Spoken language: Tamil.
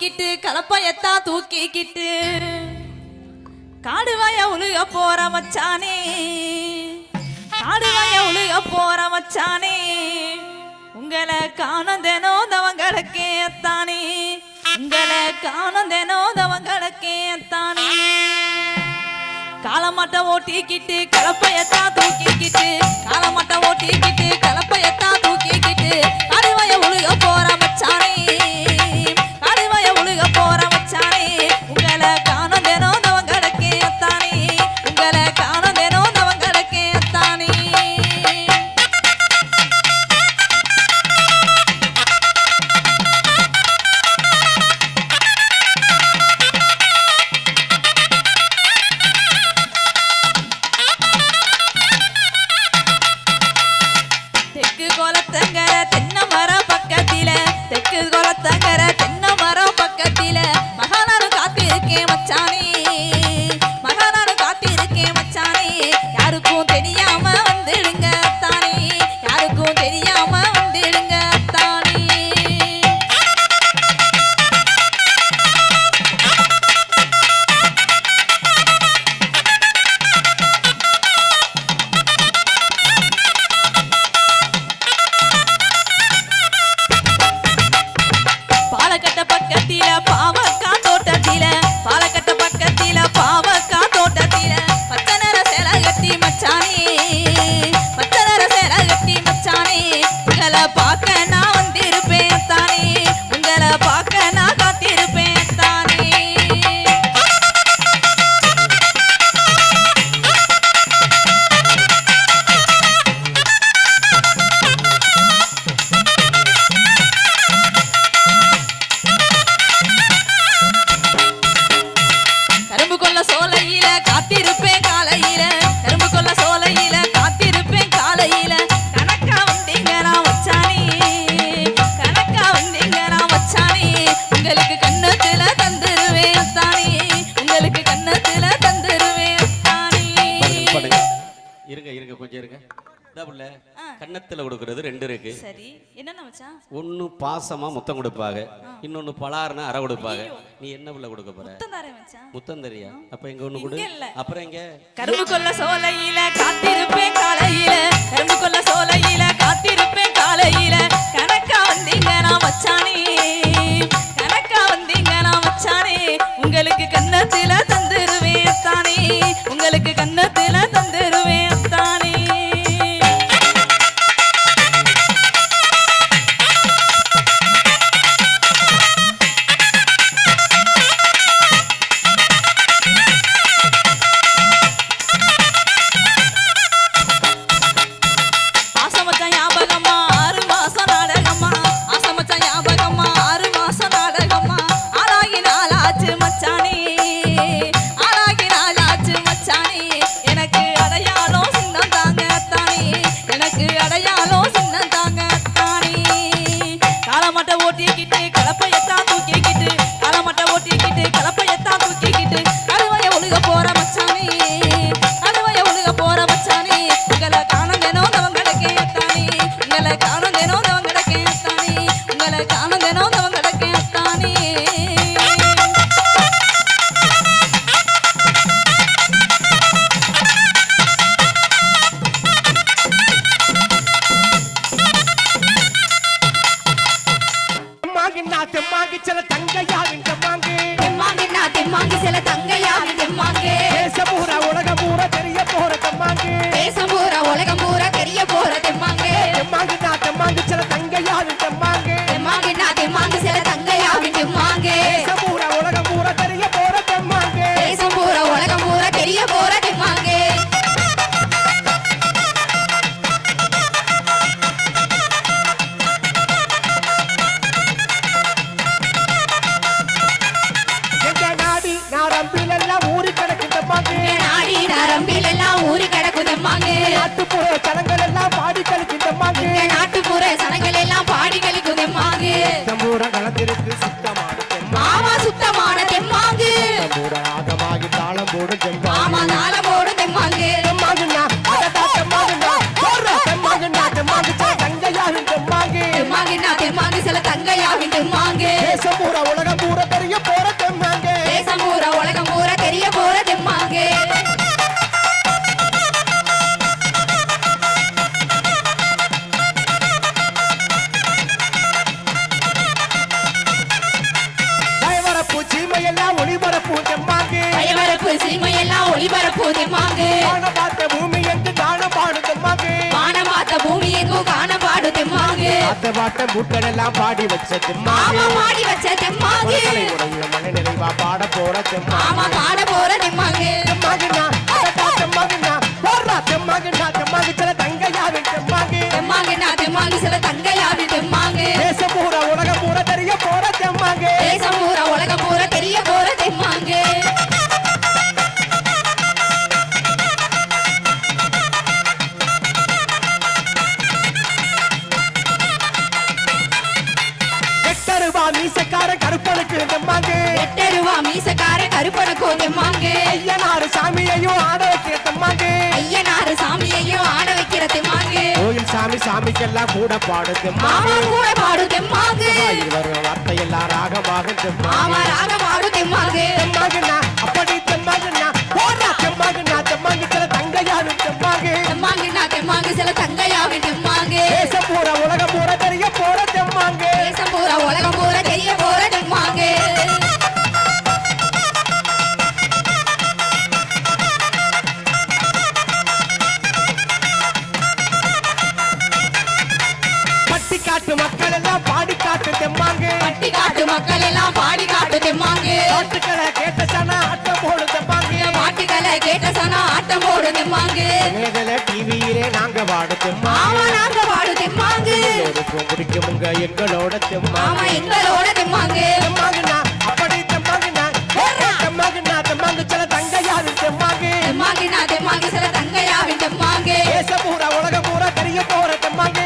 ஓட்டிக்கிட்டு கலப்பையத்தான் தூக்கிக்கிட்டு காடுவாய உழுக போற மச்சானே. காடுவாய உழுக போற மச்சானே. உங்களை காணும் தினோ தவங்களுக்கே தானே உங்களை காணும் தினோ தவங்களுக்கே தானே காலமாட்ட ஓட்டிக்கிட்டு கலப்பையத்தான் தூக்கிக்கிட்டு காலமாட்ட ஓட்டிக்கிட்டு கலப்பையத்தான் தூக்கிக்கிட்டு காடுவாய உழுக போற மச்சானே. புள்ள? கன்னத்துல கொடுக்கறது ரெண்டு இருக்கு. சரி. என்னென்ன வச்சான் ஒண்ணு பாசமா முத்தம் கொடுப்பாங்க. இன்னொன்னு பலாருனா அரை கொடுப்பாங்க. நீ என்ன புள்ள கொடுக்க போற? முத்தம் தெரியா? அப்ப எங்க ஒண்ணு கொடு. அப்புறம் எங்க? கரும்பு கொள்ள சோலையில காத்திருப்பேன் காலையில. கரும்பு கொள்ள சோலையில காத்திருப்பேன் காலையில. கணக்கா வந்தீங்க நான் வச்சானே தெம்மாங்கின்னா தெம்மாங்கி சில தங்கையாவின் தெம்மாங்கு தெம்மாங்கின்னா தெம்மாங்கி சில தங்கையாவின் தெம்மாங்கு தேசம் பூரா உலகம் பூரா தெரிய போற தெம்மாங்கு. தேசம் பூரா உலகம் பூரா தெரிய போற தெம்மாங்கு. தெம்மாங்கு பாட்ட பாட்ட மூட்டனெல்லாம் பாடி வச்ச மாமா தெம்மாங்கு பாடி வச்ச மக்களை உடைய மன நிறைவா பாட போற மாமா தெம்மாங்கு பாட போற தெம்மாங்கு. தெம்மாங்குனா அடடா தெம்மாங்குனா போடுறா தெம்மாங்குனா தெம்மாங்கு சில தங்கையாவின் தெம்மாங்கு. தெம்மாங்கு நான் தெம்மாங்கு சில தங்கையாவி மீசக்கார கருப்பனுக்கு தெம்மாங்கு. எட்டருவா மீசக்கார கருப்பனுக்கோ தெம்மாங்கு. ஐயனாறு சாமியையும் ஆட வைக்கிற தெம்மாங்கு. ஐயனாரு சாமியையும் ஆட வைக்கிற தெம்மாங்கு. கோயில் சாமி சாமிக்கெல்லாம் கூட பாடு மாமா தெம்மாங்கு கூட பாடு தெம்மாங்கு. வரும் வார்த்தையெல்லாம் ராகமாக மாமா தெம்மாங்கு. ராக பாடு தெம்மாங்கு. தெம்மாங்குனா அப்படி தெம்மாங்குனா போடுறா தெம்மாங்குனா தெம்மாங்கு சில தங்கையாவின் தெம்மாங்கு. தெம்மாங்கு நான் தெம்மாங்கு சில தங்கையாவி காட்டு மக்கள் எல்லாம் பாடி காட்டு தெம்மாங்க. பட்டி காட்டு மக்கள் எல்லாம் பாடி காட்டு தெம்மாங்க. பாட்டுக்களை கேட்ட சனா ஆட்டம் போடு தெம்மாங்க. பாட்டுக்களை கேட்ட சனா ஆட்டம் போடு தெம்மாங்க. நேதல டிவியிலே நாங்க பாடு தெம்மாங்க. நாங்க பாடு தெம்மாங்க. எங்களுக்கும் பிடிக்கும் உங்க எங்களோட தெம்மாங்க. ஆமா எங்களோட தெம்மாங்க. தெம்மாங்கண்ணா அப்படி தெம்மாங்கண்ணா. தெம்மாங்கண்ணா தெம்மாங்க சில தங்கையாரு தெம்மாங்க. சில தங்கையாரு தெம்மாங்க. தேச உலக பூரா தெரிய போற தெம்மாங்க.